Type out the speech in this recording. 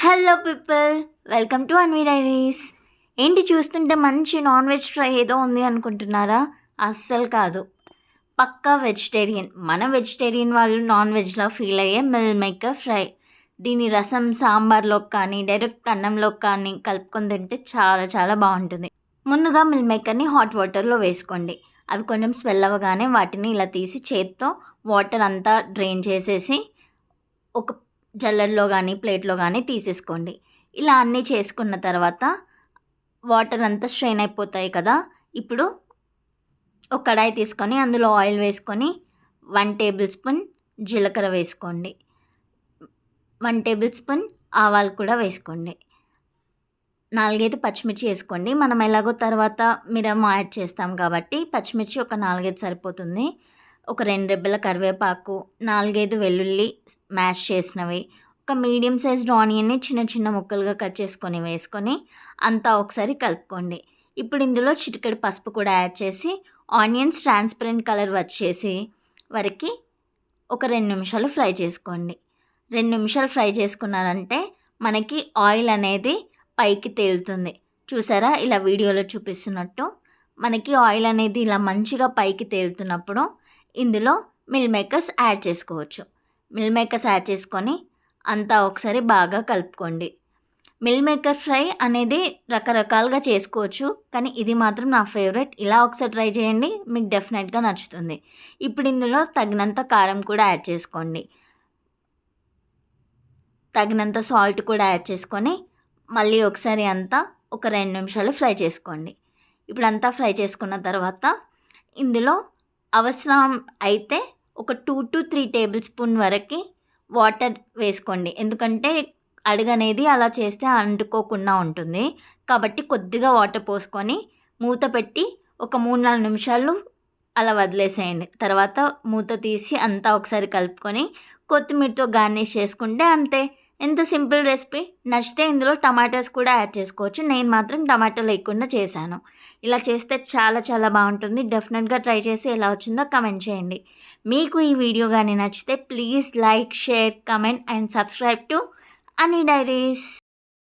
Hello people welcome to Anvi diaries ఏంటి చూస్తుంటే మంచి నాన్ వెజ్ ఫ్రై ఏదో ఉంది అనుకుంటున్నారా? అస్సలు కాదు. పక్కా వెజిటేరియన్ మన వెజిటేరియన్ వాళ్ళు నాన్ వెజ్లో ఫీల్ అయ్యే మిల్ మేకర్ ఫ్రై దీని రసం సాంబార్లోకి కానీ డైరెక్ట్ అన్నంలోకి కానీ కలుపుకొని తింటే చాలా చాలా బాగుంటుంది. ముందుగా మిల్ మేకర్ని హాట్ వాటర్లో వేసుకోండి. అవి కొంచెం స్వెల్ అవ్వగానే వాటిని ఇలా తీసి చేత్తో వాటర్ అంతా డ్రైన్ చేసేసి ఒక జల్లెడలో కానీ ప్లేట్లో కానీ తీసేసుకోండి. ఇలా అన్నీ చేసుకున్న తర్వాత వాటర్ అంతా స్ట్రెయిన్ అయిపోతాయి కదా ఇప్పుడు ఒక కడాయి తీసుకొని అందులో ఆయిల్ వేసుకొని వన్ టేబుల్ స్పూన్ జీలకర్ర వేసుకోండి. వన్ టేబుల్ స్పూన్ ఆవాలు కూడా వేసుకోండి. నాలుగైదు పచ్చిమిర్చి వేసుకోండి. మనం ఎలాగో తర్వాత మిరమ్ యాడ్ చేస్తాం కాబట్టి పచ్చిమిర్చి ఒక నాలుగైదు సరిపోతుంది. ఒక రెండు రెబ్బల కరివేపాకు నాలుగైదు వెల్లుల్లి మ్యాష్ చేసినవి ఒక మీడియం సైజ్డ్ ఆనియన్ని చిన్న చిన్న ముక్కలుగా కట్ చేసుకొని వేసుకొని అంతా ఒకసారి కలుపుకోండి. ఇప్పుడు ఇందులో చిటికెడు పసుపు కూడా యాడ్ చేసి ఆనియన్స్ ట్రాన్స్పరెంట్ కలర్ వచ్చేసి వరకు ఒక రెండు నిమిషాలు ఫ్రై చేసుకోండి. రెండు నిమిషాలు ఫ్రై చేసుకున్నారంటే మనకి ఆయిల్ అనేది పైకి తేలుతుంది. చూసారా? ఇలా వీడియోలో చూపిస్తున్నట్టు మనకి ఆయిల్ అనేది ఇలా మంచిగా పైకి తేలుతున్నప్పుడు ఇందులో మిల్ మేకర్స్ యాడ్ చేసుకోవచ్చు. మిల్ మేకర్స్ యాడ్ చేసుకొని అంతా ఒకసారి బాగా కలుపుకోండి. మిల్ మేకర్ ఫ్రై అనేది రకరకాలుగా చేసుకోవచ్చు కానీ ఇది మాత్రం నా ఫేవరెట్. ఇలా ఒకసారి ట్రై చేయండి మీకు డెఫినెట్గా నచ్చుతుంది. ఇప్పుడు ఇందులో తగినంత కారం కూడా యాడ్ చేసుకోండి. తగినంత సాల్ట్ కూడా యాడ్ చేసుకొని మళ్ళీ ఒకసారి అంతా ఒక రెండు నిమిషాలు ఫ్రై చేసుకోండి. ఇప్పుడు అంతా ఫ్రై చేసుకున్న తర్వాత ఇందులో అవసరం అయితే ఒక two to three tablespoon వరకు వాటర్ వేసుకోండి. ఎందుకంటే అడుగనేది అలా చేస్తే అంటుకోకుండా ఉంటుంది. కాబట్టి కొద్దిగా వాటర్ పోసుకొని మూత పెట్టి ఒక మూడు నాలుగు నిమిషాలు అలా వదిలేసేయండి. తర్వాత మూత తీసి అంతా ఒకసారి కలుపుకొని కొత్తిమీరతో గార్నిష్ చేసుకుంటే అంతే. ఎంత సింపుల్ రెసిపీ. నచ్చితే ఇందులో టమాటాస్ కూడా యాడ్ చేసుకోవచ్చు. నేను మాత్రం టమాటా లేకుండా చేశాను. ఇలా చేస్తే చాలా చాలా బాగుంటుంది. డెఫినెట్గా ట్రై చేసి ఎలా వచ్చిందో కమెంట్ చేయండి. మీకు ఈ వీడియో కానీ నచ్చితే please like share comment and subscribe to Anvi diaries.